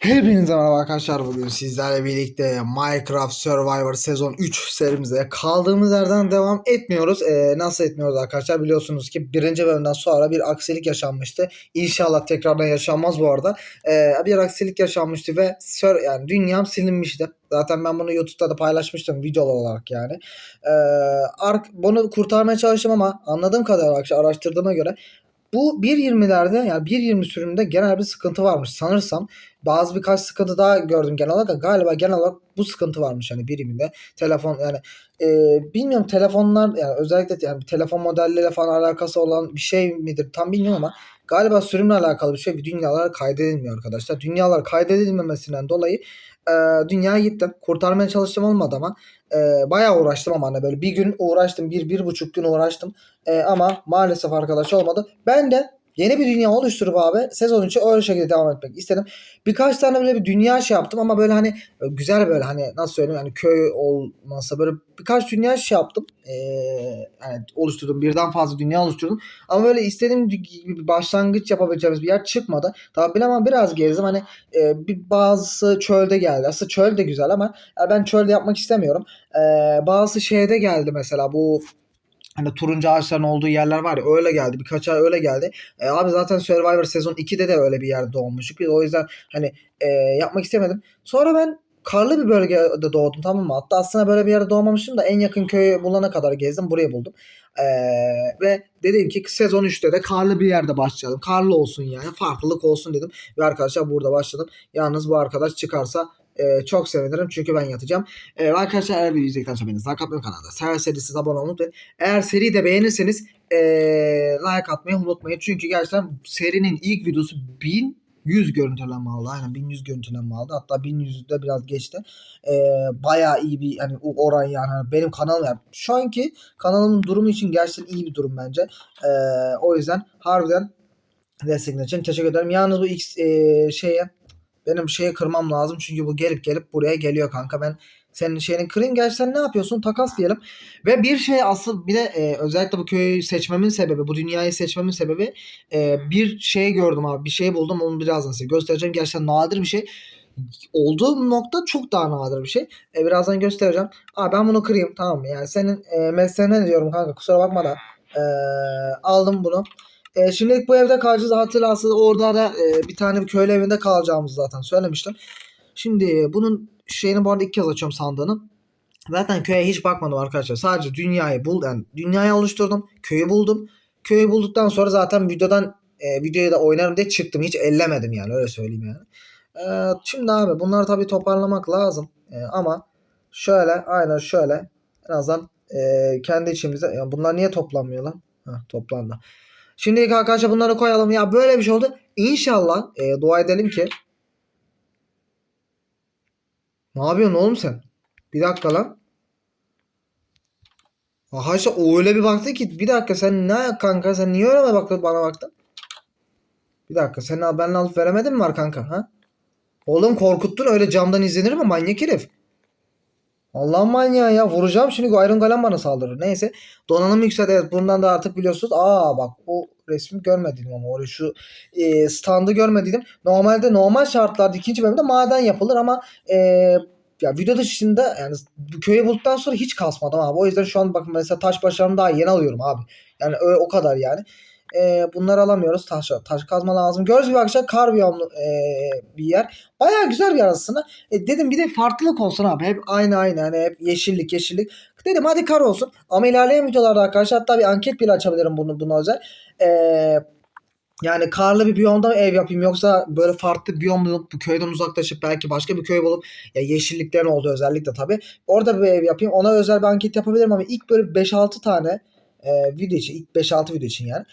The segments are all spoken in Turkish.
Hepinize merhaba arkadaşlar bugün sizlerle birlikte Minecraft Survivor sezon 3 serimize kaldığımız yerden devam etmiyoruz. Ee, nasıl etmiyoruz arkadaşlar biliyorsunuz ki birinci bölümden sonra bir aksilik yaşanmıştı. İnşallah tekrardan yaşanmaz bu arada. Ee, bir aksilik yaşanmıştı ve sör, yani dünyam silinmişti. Zaten ben bunu YouTube'da da paylaşmıştım video olarak yani. Ee, bunu kurtarmaya çalıştım ama anladığım arkadaşlar araştırdığıma göre bu 1.20'lerde yani 1.20 sürümünde genel bir sıkıntı varmış sanırsam. Bazı birkaç sıkıntı daha gördüm genel olarak. Galiba genel olarak bu sıkıntı varmış hani 1.20'de. Telefon yani e, bilmiyorum telefonlar yani özellikle yani telefon modelleriyle falan alakası olan bir şey midir tam bilmiyorum ama galiba sürümle alakalı bir şey dünyalar kaydedilmiyor arkadaşlar. Dünyalar kaydedilmemesinden dolayı e, dünyaya gittim. Kurtarmaya çalıştım olmadı ama e, bayağı uğraştım ama hani böyle bir gün uğraştım. Bir, bir buçuk gün uğraştım. E, ama maalesef arkadaş olmadı. Ben de yeni bir dünya oluşturup abi sezon 3'e öyle şekilde devam etmek istedim. Birkaç tane böyle bir dünya şey yaptım ama böyle hani güzel böyle hani nasıl söyleyeyim hani köy olmasa böyle birkaç dünya şey yaptım. Ee, yani oluşturdum. Birden fazla dünya oluşturdum. Ama böyle istediğim gibi bir başlangıç yapabileceğimiz bir yer çıkmadı. Tabii bilemem biraz gezdim. Hani e, bir bazısı çölde geldi. Aslında çöl de güzel ama ben çölde yapmak istemiyorum. Ee, bazı şeyde geldi mesela bu Hani turuncu ağaçların olduğu yerler var ya öyle geldi. Birkaç ay öyle geldi. E, abi zaten Survivor sezon 2'de de öyle bir yerde doğmuştuk. Biz o yüzden hani e, yapmak istemedim. Sonra ben karlı bir bölgede doğdum tamam mı? Hatta aslında böyle bir yerde doğmamıştım da en yakın köyü bulana kadar gezdim. Burayı buldum. Ee, ve dedim ki sezon 3'te de karlı bir yerde başlayalım. Karlı olsun yani. Farklılık olsun dedim. Ve arkadaşlar burada başladım. Yalnız bu arkadaş çıkarsa e, çok sevinirim. Çünkü ben yatacağım. E, arkadaşlar eğer videoyu izledikten sonra beni like atmayı kanalda. Severseniz siz abone olmayı unutmayın. Eğer seriyi de beğenirseniz e, like atmayı unutmayın. Çünkü gerçekten serinin ilk videosu 1100 görüntülenme aldı. Aynen 1100 görüntülenme aldı. Hatta 1100'de biraz geçti. E, bayağı iyi bir hani oran yani. Hani benim kanalım yani şu anki kanalımın durumu için gerçekten iyi bir durum bence. E, o yüzden harbiden destekler için teşekkür ederim. Yalnız bu X e, şeye benim şeyi kırmam lazım çünkü bu gelip gelip buraya geliyor kanka. Ben senin şeyini kırayım. Gerçi ne yapıyorsun? Takas diyelim. Ve bir şey asıl bir de e, özellikle bu köyü seçmemin sebebi, bu dünyayı seçmemin sebebi e, bir şey gördüm abi. Bir şey buldum. Onu birazdan size göstereceğim. Gerçekten nadir bir şey. Olduğum nokta çok daha nadir bir şey. E, birazdan göstereceğim. Abi ben bunu kırayım tamam mı? Yani senin e, mesleğine ne diyorum kanka kusura bakma da. E, aldım bunu. E, şimdilik bu evde kalacağız. Hatırlarsınız orada da e, bir tane bir köylü evinde kalacağımızı zaten söylemiştim. Şimdi bunun şeyini bu arada ilk kez açıyorum sandığını. Zaten köye hiç bakmadım arkadaşlar. Sadece dünyayı bul yani dünyayı oluşturdum. Köyü buldum. Köyü bulduktan sonra zaten videodan e, videoyu da oynarım diye çıktım. Hiç ellemedim yani öyle söyleyeyim yani. E, şimdi abi bunları tabii toparlamak lazım. E, ama şöyle aynen şöyle en azından e, kendi içimizde yani bunlar niye toplanmıyor lan? Heh, toplandı. Şimdi arkadaşlar bunları koyalım. Ya böyle bir şey oldu. İnşallah e, dua edelim ki. Ne yapıyorsun oğlum sen? Bir dakika lan. Arkadaşlar o öyle bir baktı ki bir dakika sen ne kanka sen niye öyle baktın bana baktın? Bir dakika sen benimle alıp veremedin mi var kanka ha? Oğlum korkuttun öyle camdan izlenir mi manyak herif? Allah'ın manyağı ya vuracağım şimdi Iron Golem bana saldırır. Neyse donanım yükseldi evet bundan da artık biliyorsunuz. Aa bak o resmi görmedim ama orayı şu e, standı görmediydim. Normalde normal şartlarda ikinci bölümde maden yapılır ama e, ya video dışında yani köye bulduktan sonra hiç kasmadım abi. O yüzden şu an bakın mesela taş başlarını daha yeni alıyorum abi. Yani öyle, o kadar yani. E, bunları alamıyoruz. Taş, taş kazma lazım. Gördüğünüz gibi arkadaşlar kar biyomlu e, bir yer. Baya güzel bir yer aslında. E, dedim bir de farklılık olsun abi. Hep aynı aynı. Hani hep yeşillik yeşillik. Dedim hadi kar olsun. Ama ilerleyen videolarda arkadaşlar hatta bir anket bile açabilirim bunu, buna özel. Eee yani karlı bir biyomda ev yapayım yoksa böyle farklı biyom bulup bu köyden uzaklaşıp belki başka bir köy bulup ya yeşilliklerin olduğu özellikle tabii. Orada bir ev yapayım. Ona özel bir anket yapabilirim ama ilk böyle 5-6 tane e, video için ilk 5-6 video için yani.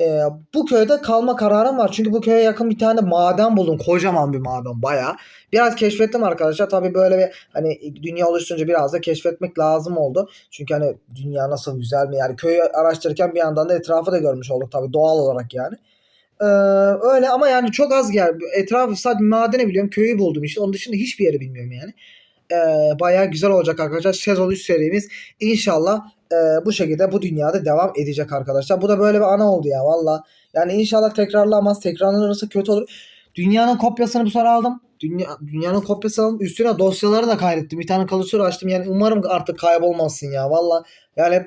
E, bu köyde kalma kararım var. Çünkü bu köye yakın bir tane maden buldum. Kocaman bir maden baya. Biraz keşfettim arkadaşlar. Tabii böyle bir hani dünya oluşturunca biraz da keşfetmek lazım oldu. Çünkü hani dünya nasıl güzel mi? Yani köyü araştırırken bir yandan da etrafı da görmüş olduk tabii doğal olarak yani. Ee, öyle ama yani çok az yer. Etrafı sadece madeni biliyorum. Köyü buldum işte. Onun dışında hiçbir yeri bilmiyorum yani. Ee, bayağı güzel olacak arkadaşlar. Sezon 3 serimiz inşallah e, bu şekilde bu dünyada devam edecek arkadaşlar. Bu da böyle bir ana oldu ya valla. Yani inşallah tekrarlamaz. Tekrarlanırsa kötü olur. Dünyanın kopyasını bu sefer aldım. Dünya, dünyanın kopyası aldım. Üstüne dosyaları da kaydettim. Bir tane klasör açtım. Yani umarım artık kaybolmazsın ya. Valla yani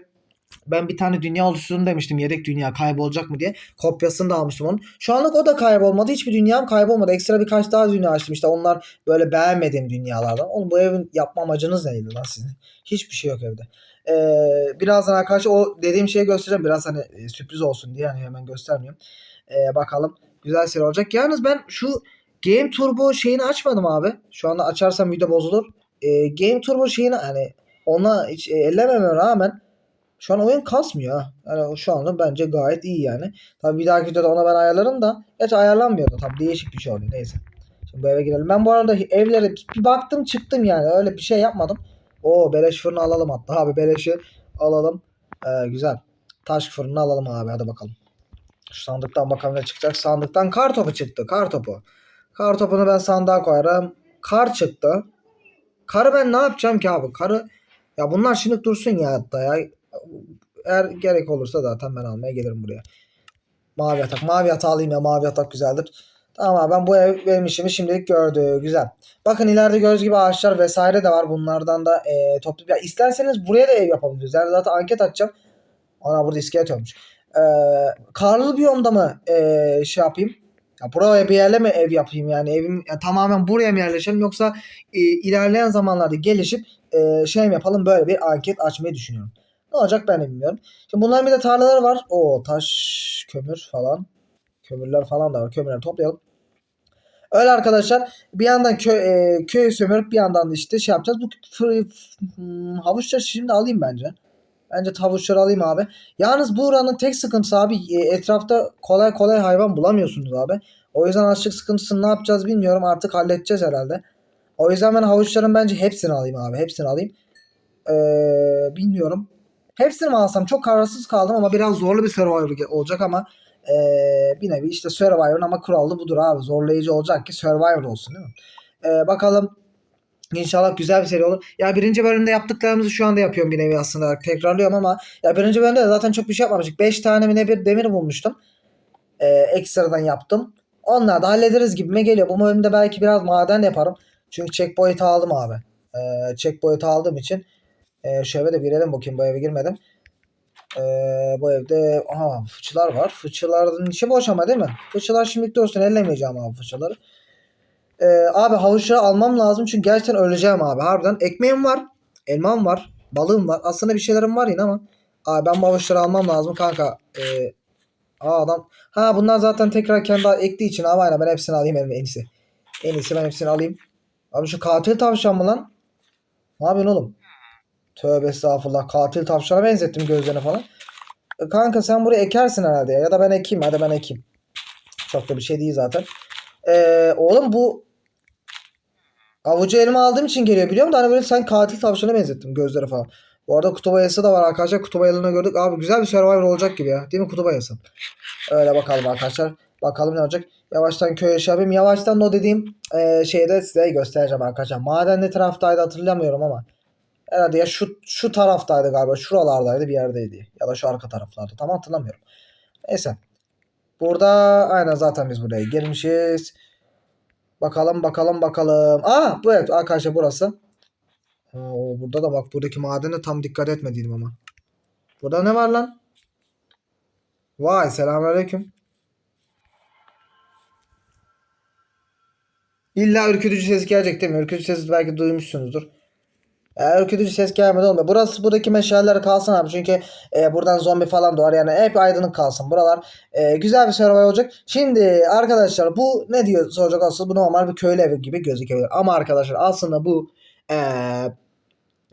ben bir tane dünya oluşturun demiştim. Yedek dünya kaybolacak mı diye. Kopyasını da almıştım onun. Şu anlık o da kaybolmadı. Hiçbir dünyam kaybolmadı. Ekstra birkaç daha dünya açtım. İşte onlar böyle beğenmediğim dünyalardan. Oğlum bu evin yapma amacınız neydi lan sizin? Hiçbir şey yok evde. Ee, birazdan arkadaşlar o dediğim şeyi göstereceğim. Biraz hani e, sürpriz olsun diye hani hemen göstermiyorum. Ee, bakalım güzel seri olacak. Yalnız ben şu Game Turbo şeyini açmadım abi. Şu anda açarsam video bozulur. Ee, Game Turbo şeyini hani ona hiç e, ellememe rağmen şu an oyun kasmıyor ha. Yani şu anda bence gayet iyi yani. Tabii bir dahaki videoda ona ben ayarlarım da. Hiç ayarlanmıyor da tabii değişik bir şey oluyor neyse. Şimdi bu eve girelim. Ben bu arada evlere bir baktım çıktım yani. Öyle bir şey yapmadım. O beleş fırını alalım hatta abi beleşi alalım. Ee, güzel. Taş fırını alalım abi hadi bakalım. Şu sandıktan bakalım ne çıkacak. Sandıktan kar topu çıktı. Kar topu. Kar topunu ben sandığa koyarım. Kar çıktı. Karı ben ne yapacağım ki abi? Karı ya bunlar şimdi dursun ya hatta ya. Eğer gerek olursa zaten ben almaya gelirim buraya. Mavi yatak. Mavi yatağı alayım ya. Mavi yatak güzeldir. Tamam ben bu ev benim işimi şimdilik gördü. Güzel. Bakın ileride göz gibi ağaçlar vesaire de var. Bunlardan da e, toplu. Ya isterseniz buraya da ev yapabiliriz. Yani zaten anket açacağım. Ana burada iskelet olmuş. E, karlı biyomda mı e, şey yapayım? Ya buraya bir yerle mi ev yapayım yani evim ya tamamen buraya mı yerleşelim yoksa e, ilerleyen zamanlarda gelişip e, şey mi yapalım böyle bir anket açmayı düşünüyorum. Ne olacak ben de bilmiyorum. Şimdi bunların bir de tarlaları var. O taş, kömür falan. Kömürler falan da var. Kömürleri toplayalım. Öyle arkadaşlar. Bir yandan köy, e, köyü sömürüp bir yandan da işte şey yapacağız. Bu hmm, havuçları şimdi alayım bence. Bence havuçları alayım abi. Yalnız buranın tek sıkıntısı abi e, etrafta kolay kolay hayvan bulamıyorsunuz abi. O yüzden açlık sıkıntısını ne yapacağız bilmiyorum. Artık halledeceğiz herhalde. O yüzden ben havuçların bence hepsini alayım abi. Hepsini alayım. Ee, bilmiyorum. Hepsini mi alsam çok kararsız kaldım ama biraz zorlu bir Survivor olacak ama ee, bir nevi işte Survivor ama kurallı budur abi. Zorlayıcı olacak ki Survivor olsun değil mi? Ee, bakalım İnşallah güzel bir seri olur. Ya birinci bölümde yaptıklarımızı şu anda yapıyorum bir nevi aslında. Tekrarlıyorum ama ya birinci bölümde de zaten çok bir şey yapmamıştık. 5 tane mi ne bir demir bulmuştum. Ee, ekstradan yaptım. Onlar da hallederiz gibime geliyor. Bu bölümde belki biraz maden de yaparım. Çünkü checkpoint aldım abi. Ee, checkpoint aldığım için e, şu de girelim bakayım. Bu eve girmedim. Ee, bu evde aha fıçılar var. Fıçıların içi boş ama değil mi? Fıçılar şimdilik dursun. Ellemeyeceğim abi fıçıları. Ee, abi havuçları almam lazım çünkü gerçekten öleceğim abi. Harbiden ekmeğim var. Elmam var. Balığım var. Aslında bir şeylerim var yine ama. Abi ben bu havuçları almam lazım kanka. Ee, aa adam. Ha bunlar zaten tekrar kendi ektiği için abi aynen ben hepsini alayım en, en iyisi. En iyisi ben hepsini alayım. Abi şu katil tavşan mı lan? Ne yapıyorsun oğlum? Tövbe estağfurullah. Katil tavşana benzettim gözlerine falan. E, kanka sen buraya ekersin herhalde ya. Ya da ben ekeyim. Hadi ben ekeyim. Çok da bir şey değil zaten. Ee, oğlum bu avucu elime aldığım için geliyor biliyorum da hani böyle sen katil tavşana benzettim gözleri falan. Bu arada kutup ayısı da var arkadaşlar. Kutup ayılarını gördük. Abi güzel bir Survivor olacak gibi ya. Değil mi kutup ayısı? Öyle bakalım arkadaşlar. Bakalım ne olacak. Yavaştan köye şey yapayım. Yavaştan o dediğim e, şeyi de size göstereceğim arkadaşlar. Maden ne taraftaydı hatırlamıyorum ama. Herhalde ya şu şu taraftaydı galiba. Şuralardaydı bir yerdeydi. Ya da şu arka taraflarda. Tam hatırlamıyorum. Neyse. Burada aynen zaten biz buraya girmişiz. Bakalım bakalım bakalım. Aa bu evet arkadaşlar burası. Oo, burada da bak buradaki madene tam dikkat etmediydim ama. Burada ne var lan? Vay selamünaleyküm. İlla ürkütücü ses gelecek değil mi? Ürkütücü sesi belki duymuşsunuzdur. Eğer ürkütücü ses gelmedi olmuyor. Burası buradaki meşaleler kalsın abi. Çünkü e, buradan zombi falan doğar. Yani hep aydınlık kalsın. Buralar e, güzel bir survival olacak. Şimdi arkadaşlar bu ne diyor soracak olsanız bu normal bir köylü evi gibi gözükebilir. Ama arkadaşlar aslında bu e,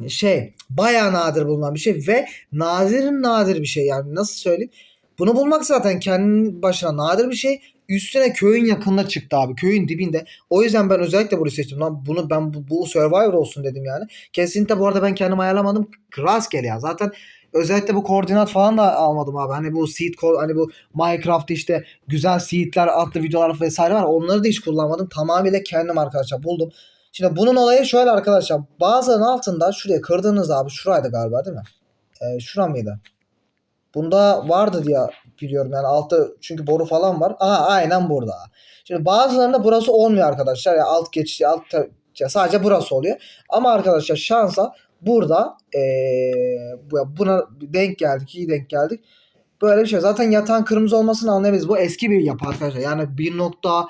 şey bayağı nadir bulunan bir şey ve nazirin nadir bir şey. Yani nasıl söyleyeyim? Bunu bulmak zaten kendi başına nadir bir şey. Üstüne köyün yakınına çıktı abi. Köyün dibinde. O yüzden ben özellikle burayı seçtim. Lan bunu ben bu, bu Survivor olsun dedim yani. Kesinlikle bu arada ben kendim ayarlamadım. Rastgele ya. Zaten özellikle bu koordinat falan da almadım abi. Hani bu seed hani bu Minecraft işte güzel seedler adlı videolar vesaire var. Onları da hiç kullanmadım. Tamamıyla kendim arkadaşlar buldum. Şimdi bunun olayı şöyle arkadaşlar. Bazılarının altında şuraya kırdığınız abi şuraydı galiba değil mi? Ee, şura mıydı? Bunda vardı diye biliyorum yani altta çünkü boru falan var. Aha aynen burada. Şimdi bazılarında burası olmuyor arkadaşlar. Yani alt geçiş alt sadece burası oluyor. Ama arkadaşlar şansa burada ee, bu- buna denk geldik. iyi denk geldik. Böyle bir şey. Zaten yatağın kırmızı olmasını anlayabiliriz. Bu eski bir yapı arkadaşlar. Yani bir nokta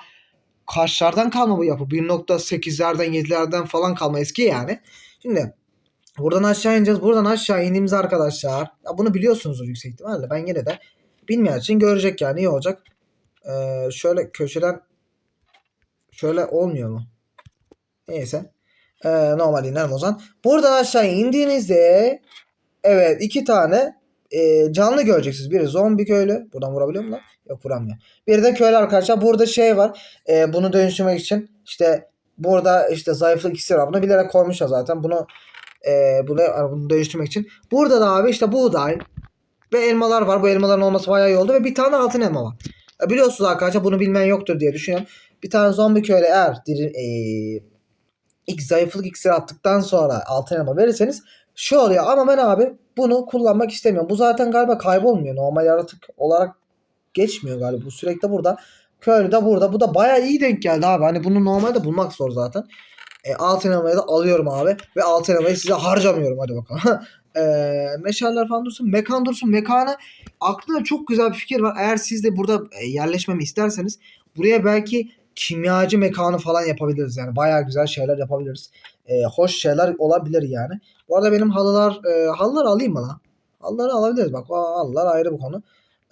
kaçlardan kalma bu yapı? 1.8'lerden 7'lerden falan kalma eski yani. Şimdi buradan aşağı ineceğiz. Buradan aşağı indiğimiz arkadaşlar. Ya bunu biliyorsunuzdur yüksek ihtimalle. Ben yine de bilmeyen için görecek yani iyi olacak. Ee, şöyle köşeden şöyle olmuyor mu? Neyse. Ee, normal inerim o zaman. Buradan aşağı indiğinizde evet iki tane e, canlı göreceksiniz. Biri zombi köylü. Buradan vurabiliyor mu lan? Yok vuramıyor. Bir de köylü arkadaşlar. Burada şey var. E, bunu dönüştürmek için işte burada işte zayıflık iksiri var. Bunu bilerek koymuşlar zaten. Bunu e, bunu, bunu dönüştürmek için. Burada da abi işte buğday ve elmalar var. Bu elmaların olması bayağı iyi oldu. Ve bir tane altın elma var. Biliyorsunuz arkadaşlar bunu bilmeyen yoktur diye düşünüyorum. Bir tane zombi köylü eğer diri, e, ilk zayıflık iksiri attıktan sonra altın elma verirseniz şu oluyor. Ama ben abi bunu kullanmak istemiyorum. Bu zaten galiba kaybolmuyor. Normal yaratık olarak geçmiyor galiba. Bu sürekli burada. Köylü de burada. Bu da bayağı iyi denk geldi abi. Hani bunu normalde bulmak zor zaten. E, altın elmayı da alıyorum abi. Ve altın elmayı size harcamıyorum. Hadi bakalım. e, meşaller falan dursun. Mekan dursun. Mekana aklımda çok güzel bir fikir var. Eğer siz de burada e, yerleşmemi isterseniz buraya belki kimyacı mekanı falan yapabiliriz. Yani bayağı güzel şeyler yapabiliriz. E, hoş şeyler olabilir yani. Bu arada benim halılar e, halıları alayım mı lan? Halıları alabiliriz. Bak halılar ayrı bir konu.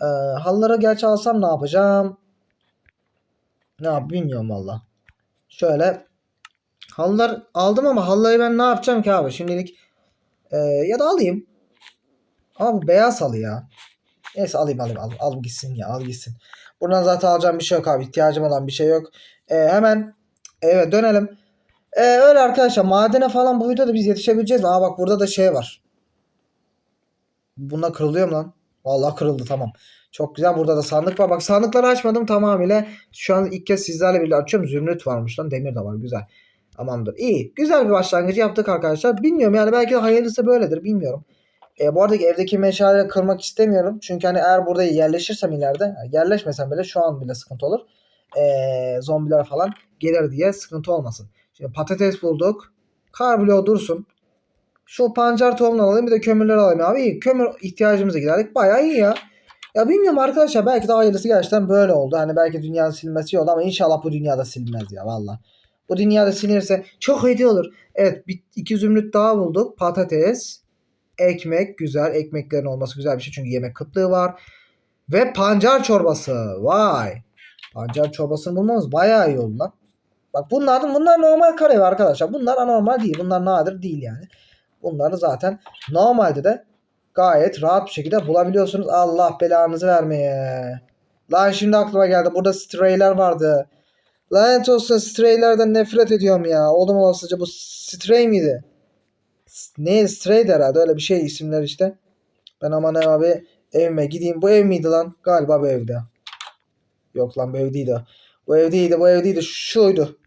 E, halıları gerçi alsam ne yapacağım? Ne yap bilmiyorum valla. Şöyle halılar aldım ama halıları ben ne yapacağım ki abi? Şimdilik e, ya da alayım. Ama beyaz halı ya. Neyse alayım alayım al, al gitsin ya al gitsin. Buradan zaten alacağım bir şey yok abi. İhtiyacım olan bir şey yok. E, hemen evet dönelim. E, öyle arkadaşlar madene falan bu videoda biz yetişebileceğiz. Aa bak burada da şey var. Buna kırılıyor mu lan? Vallahi kırıldı tamam. Çok güzel. Burada da sandık var. Bak sandıkları açmadım tamamıyla. Şu an ilk kez sizlerle birlikte açıyorum. Zümrüt varmış lan. Demir de var. Güzel. Tamamdır. İyi. Güzel bir başlangıcı yaptık arkadaşlar. Bilmiyorum yani belki de hayırlısı böyledir. Bilmiyorum. E, bu arada evdeki meşaleleri kırmak istemiyorum. Çünkü hani eğer burada yerleşirsem ileride yerleşmesem bile şu an bile sıkıntı olur. E, zombiler falan gelir diye sıkıntı olmasın. Şimdi patates bulduk. Karblo dursun. Şu pancar tohumunu alayım bir de kömürleri alayım abi. İyi. Kömür ihtiyacımıza giderdik. Bayağı iyi ya. Ya bilmiyorum arkadaşlar belki de hayırlısı gerçekten böyle oldu. Hani belki dünyanın silinmesi iyi oldu ama inşallah bu dünyada silinmez ya valla. Bu dünyada silinirse çok hediye olur. Evet bir, iki zümrüt daha bulduk. Patates, ekmek güzel. Ekmeklerin olması güzel bir şey çünkü yemek kıtlığı var. Ve pancar çorbası. Vay. Pancar çorbasını bulmamız bayağı iyi oldu lan. Bak bunlar, bunlar normal kare arkadaşlar. Bunlar anormal değil. Bunlar nadir değil yani. Bunları zaten normalde de gayet rahat bir şekilde bulabiliyorsunuz. Allah belanızı vermeye. Lan şimdi aklıma geldi. Burada strayler vardı. Lanet olsun straylerden nefret ediyorum ya. Oğlum olasıca bu stray miydi? Ne straydi herhalde öyle bir şey isimler işte. Ben aman abi evime gideyim. Bu ev miydi lan? Galiba bu evde. Yok lan bu ev değildi. Bu ev değildi bu ev değildi. Şuydu.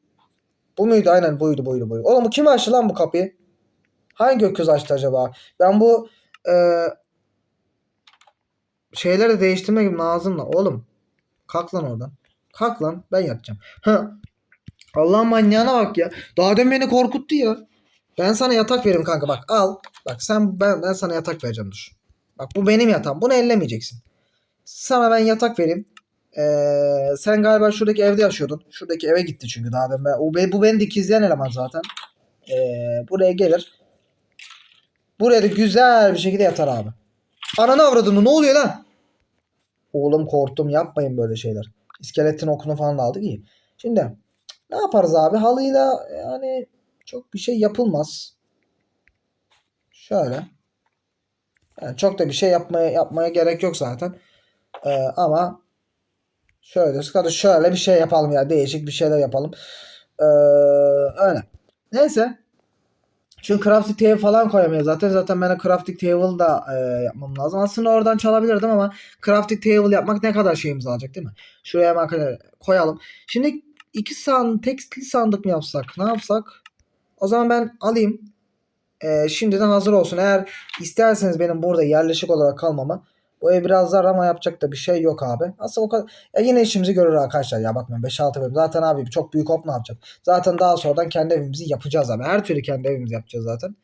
Bu muydu? Aynen buydu buydu buydu. Oğlum bu kim açtı lan bu kapıyı? Hangi öküz açtı acaba? Ben bu e, şeyleri de değiştirmek lazım da oğlum. Kalk lan oradan. Kalk lan ben yatacağım. Ha. Allah'ın manyağına bak ya. Daha demin beni korkuttu ya. Ben sana yatak veririm kanka bak al. Bak sen ben, ben sana yatak vereceğim dur. Bak bu benim yatağım. Bunu ellemeyeceksin. Sana ben yatak vereyim. Ee, sen galiba şuradaki evde yaşıyordun. Şuradaki eve gitti çünkü daha demin. Ben, o, bu beni dikizleyen eleman zaten. Ee, buraya gelir. Buraya da güzel bir şekilde yatar abi. Ananı avradını ne oluyor lan? Oğlum korktum yapmayın böyle şeyler. İskeletin okunu falan da aldık iyi. Şimdi ne yaparız abi? Halıyla yani çok bir şey yapılmaz. Şöyle. Yani çok da bir şey yapmaya yapmaya gerek yok zaten. Ee, ama şöyle sıkıntı şöyle bir şey yapalım ya. Değişik bir şeyler yapalım. Ee, öyle. Neyse. Çünkü crafting table falan koyamıyor zaten. Zaten ben crafting table da e, yapmam lazım. Aslında oradan çalabilirdim ama crafting table yapmak ne kadar şeyimiz alacak değil mi? Şuraya hemen koyalım. Şimdi iki san tekstli sandık mı yapsak? Ne yapsak? O zaman ben alayım. E, şimdiden hazır olsun. Eğer isterseniz benim burada yerleşik olarak kalmamı Bu ev biraz zar ama yapacak da bir şey yok abi. Aslında o kadar. Ya yine işimizi görür arkadaşlar ya bakmayın 5-6 bölüm. Zaten abi çok büyük hop ne yapacak? Zaten daha sonradan kendi evimizi yapacağız abi. Her türlü kendi evimizi yapacağız zaten.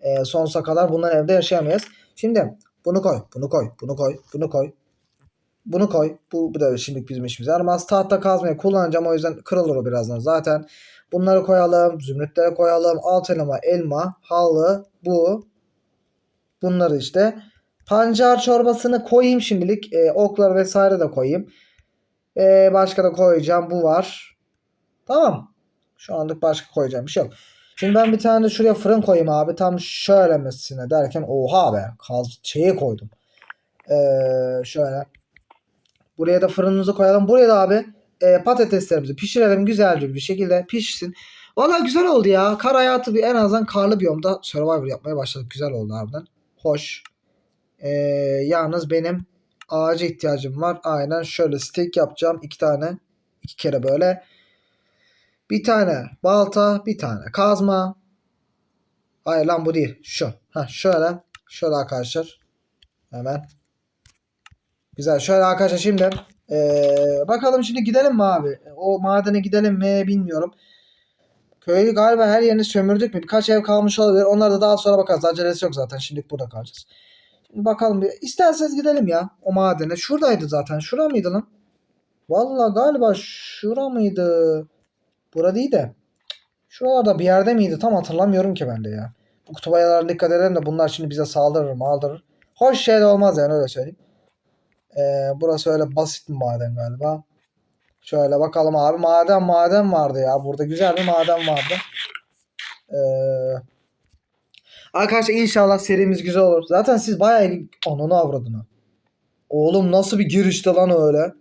Ee, sonsuza kadar bunların evde yaşayamayız. Şimdi bunu koy, bunu koy, bunu koy, bunu koy. Bunu koy. Bu, bu da şimdilik bizim işimize yaramaz. Tahta kazmayı kullanacağım o yüzden kırılır o birazdan zaten. Bunları koyalım. Zümrütlere koyalım. Alt elma, elma, halı, bu. Bunları işte. Pancar çorbasını koyayım şimdilik. Ee, oklar vesaire de koyayım. Ee, başka da koyacağım. Bu var. Tamam. Şu anlık başka koyacağım bir şey yok. Şimdi ben bir tane de şuraya fırın koyayım abi. Tam şöylemesine derken oha be. Kaz şeye koydum. Ee, şöyle. Buraya da fırınımızı koyalım. Buraya da abi e, patateslerimizi pişirelim güzelce bir şekilde pişsin. Valla güzel oldu ya. Kar hayatı bir en azından karlı biyomda Survivor yapmaya başladık. Güzel oldu harbiden. Hoş. Ee, yalnız benim ağaca ihtiyacım var. Aynen şöyle steak yapacağım. iki tane. iki kere böyle. Bir tane balta, bir tane kazma. Hayır lan bu değil. Şu. Ha şöyle. Şöyle arkadaşlar. Hemen. Güzel. Şöyle arkadaşlar şimdi ee, bakalım şimdi gidelim mi abi? O madene gidelim mi bilmiyorum. Köyü galiba her yerini sömürdük mü? Birkaç ev kalmış olabilir. Onlara da daha sonra bakarız. Acelesi yok zaten. Şimdilik burada kalacağız. Bakalım. İsterseniz gidelim ya o madene. Şuradaydı zaten. Şura mıydı lan? Vallahi galiba şura mıydı? Bura değil de. Şuralarda bir yerde miydi? Tam hatırlamıyorum ki ben de ya. Bu kutubayalara dikkat edelim de bunlar şimdi bize saldırır maldırır. Hoş şey de olmaz yani öyle söyleyeyim. Ee, burası öyle basit bir maden galiba. Şöyle bakalım abi. Maden maden vardı ya. Burada güzel bir maden vardı. Ee, arkadaşlar inşallah serimiz güzel olur. Zaten siz bayağı iyi... Ananı avradını. Oğlum nasıl bir girişti lan öyle.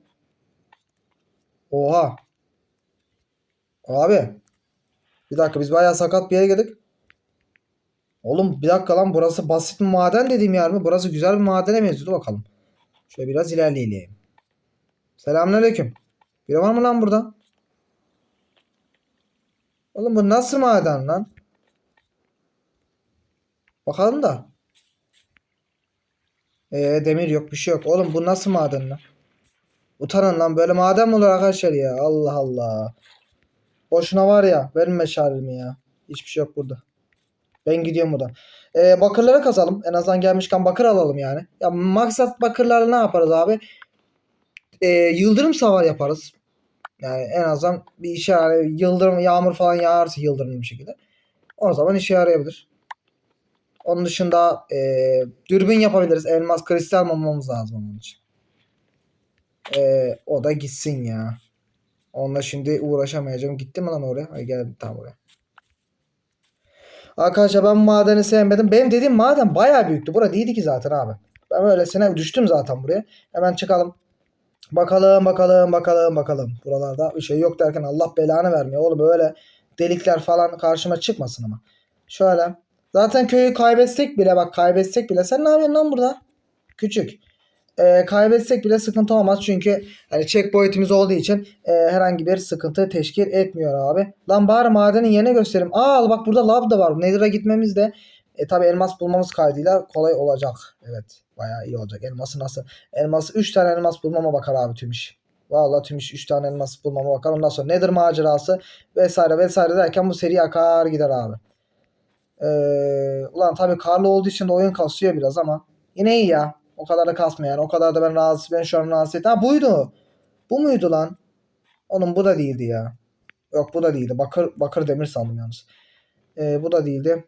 Oha. Abi. Bir dakika biz bayağı sakat bir yere geldik. Oğlum bir dakika lan burası basit bir maden dediğim yer mi? Burası güzel bir madene benziyordu bakalım. Şöyle biraz ilerleyelim. Selamünaleyküm. Biri var mı lan burada? Oğlum bu nasıl maden lan? Bakalım da. Ee, demir yok bir şey yok. Oğlum bu nasıl maden lan? Utanın lan böyle maden olur arkadaşlar ya? Allah Allah. Boşuna var ya. Verin meşalemi ya. Hiçbir şey yok burada. Ben gidiyorum buradan. Ee, bakırları kazalım. En azından gelmişken bakır alalım yani. Ya maksat bakırlarla ne yaparız abi? Ee, yıldırım savar yaparız. Yani en azından bir işe yarar. Yıldırım, yağmur falan yağarsa yıldırım bir şekilde. O zaman işe yarayabilir. Onun dışında e, dürbün yapabiliriz. Elmas, kristal bulmamız lazım onun için. E, o da gitsin ya. Onunla şimdi uğraşamayacağım. Gitti mi lan oraya? Ay geldi tam oraya. Arkadaşlar ben madeni sevmedim. Benim dediğim maden bayağı büyüktü. Bura değildi ki zaten abi. Ben öylesine düştüm zaten buraya. Hemen çıkalım. Bakalım bakalım bakalım bakalım. Buralarda bir şey yok derken Allah belanı vermiyor. Oğlum öyle delikler falan karşıma çıkmasın ama. Şöyle. Zaten köyü kaybetsek bile bak kaybetsek bile. Sen ne yapıyorsun lan burada? Küçük. Ee, kaybetsek bile sıkıntı olmaz. Çünkü hani checkpoint'imiz olduğu için e, herhangi bir sıkıntı teşkil etmiyor abi. Lan bari madenin yerine göstereyim. Aa bak burada lav da var. Nether'a gitmemiz de e, tabi elmas bulmamız kaydıyla kolay olacak. Evet. Bayağı iyi olacak. Elması nasıl? Elması 3 tane elmas bulmama bakar abi tüm iş. Vallahi tüm iş 3 tane elmas bulmama bakar. Ondan sonra Nether macerası vesaire vesaire derken bu seri akar gider abi. Ee, ulan tabi karlı olduğu için de oyun kasıyor biraz ama yine iyi ya. O kadar da kasmıyor yani. O kadar da ben rahatsız. Ben şu an rahatsız ettim. Ha buydu. Bu muydu lan? Onun bu da değildi ya. Yok bu da değildi. Bakır bakır demir sandım yalnız. Ee, bu da değildi.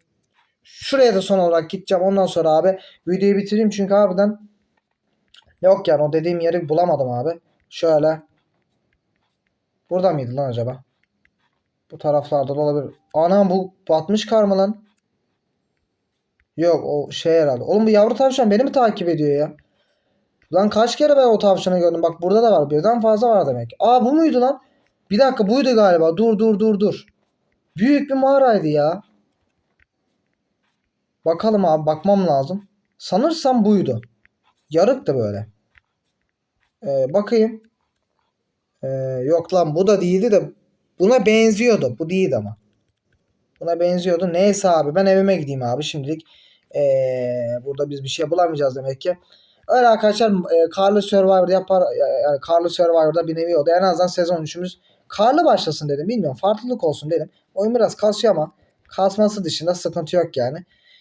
Şuraya da son olarak gideceğim. Ondan sonra abi videoyu bitireyim çünkü harbiden yok yani o dediğim yeri bulamadım abi. Şöyle. Burada mıydı lan acaba? Bu taraflarda da olabilir. Anam bu batmış kar mı lan? Yok o şey herhalde. Oğlum bu yavru tavşan beni mi takip ediyor ya? Lan kaç kere ben o tavşanı gördüm. Bak burada da var. Birden fazla var demek. Aa bu muydu lan? Bir dakika buydu galiba. Dur dur dur dur. Büyük bir mağaraydı ya. Bakalım abi bakmam lazım. Sanırsam buydu. Yarık da böyle. Ee, bakayım. Ee, yok lan bu da değildi de buna benziyordu. Bu değildi ama. Buna benziyordu. Neyse abi ben evime gideyim abi şimdilik. Ee, burada biz bir şey bulamayacağız demek ki. Öyle arkadaşlar e, Karlı Survivor yapar yani Karlı Survivor'da bir nevi oldu. En azından sezon 3'ümüz karlı başlasın dedim. Bilmiyorum farklılık olsun dedim. Oyun biraz kasıyor ama kasması dışında sıkıntı yok yani.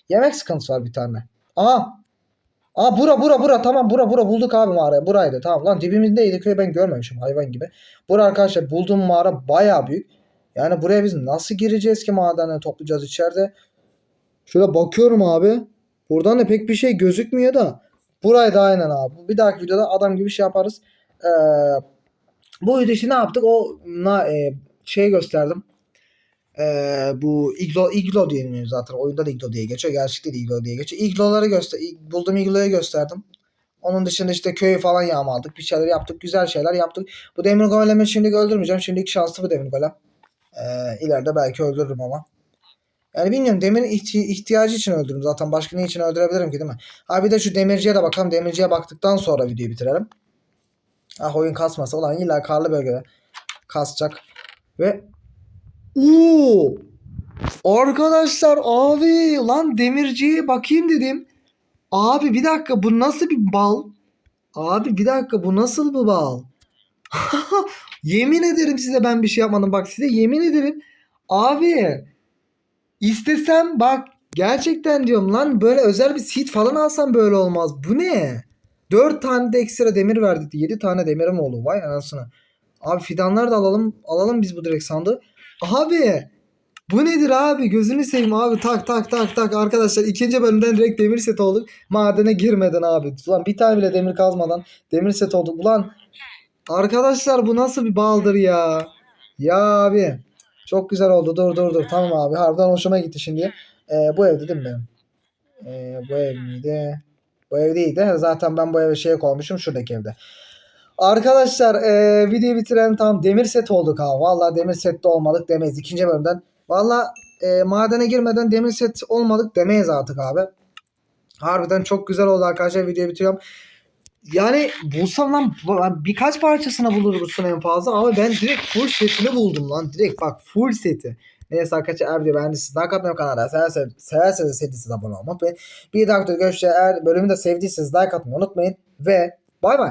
Yemek sıkıntısı var bir tane. Aha. Aa bura bura bura tamam bura bura bulduk abi mağarayı. Buraydı tamam lan dibimizdeydi köy ben görmemişim hayvan gibi. Bura arkadaşlar bulduğum mağara baya büyük. Yani buraya biz nasıl gireceğiz ki madeni toplayacağız içeride. Şöyle bakıyorum abi. Buradan da pek bir şey gözükmüyor da. Burayı da aynen abi. Bir dahaki videoda adam gibi şey yaparız. Ee, bu video için ne yaptık? O na, e, şey gösterdim. Ee, bu iglo, iglo diye zaten. Oyunda da iglo diye geçiyor. Gerçekte de iglo diye geçiyor. Igloları göster buldum igloyu gösterdim. Onun dışında işte köyü falan yağmaladık. Bir şeyler yaptık. Güzel şeyler yaptık. Bu demir golemi şimdi öldürmeyeceğim. Şimdilik şanslı bu demir golem. Ee, ileride belki öldürürüm ama. Yani bilmiyorum demirin ihti- ihtiyacı için öldürdüm zaten. Başka ne için öldürebilirim ki değil mi? Ha bir de şu demirciye de bakalım. Demirciye baktıktan sonra videoyu bitirelim. Ah oyun kasmasa. Ulan illa karlı bölgede kasacak. Ve Oo! Arkadaşlar abi lan demirciye bakayım dedim. Abi bir dakika bu nasıl bir bal? Abi bir dakika bu nasıl bir bal? yemin ederim size ben bir şey yapmadım. Bak size yemin ederim. Abi istesem bak gerçekten diyorum lan böyle özel bir seed falan alsam böyle olmaz. Bu ne? 4 tane de ekstra demir verdi. 7 tane demirim oldu. Vay anasını. Abi fidanlar da alalım. Alalım biz bu direkt sandığı. Abi bu nedir abi? Gözünü seveyim abi. Tak tak tak tak. Arkadaşlar ikinci bölümden direkt demir set olduk. Madene girmeden abi. Ulan bir tane bile demir kazmadan demir set olduk. Ulan arkadaşlar bu nasıl bir baldır ya? Ya abi. Çok güzel oldu. Dur dur dur. Tamam abi. Harbiden hoşuma gitti şimdi. Ee, bu evde değil mi? Ee, bu ev miydi? Bu ev değildi. Zaten ben bu eve şey koymuşum. Şuradaki evde. Arkadaşlar e, videoyu bitirelim tamam demir set olduk ha. Valla demir sette olmadık demeyiz ikinci bölümden. Valla e, madene girmeden demir set olmadık demeyiz artık abi. Harbiden çok güzel oldu arkadaşlar videoyu bitiriyorum. Yani bulsam lan birkaç parçasını bulursun en fazla ama ben direkt full setini buldum lan. Direkt bak full seti. Neyse arkadaşlar eğer video beğendiyseniz like atmayı kanala severseniz, severseniz sevdiyseniz abone olmayı unutmayın. Bir dahaki görüşte eğer bölümü de sevdiyseniz like atmayı unutmayın ve bay bay.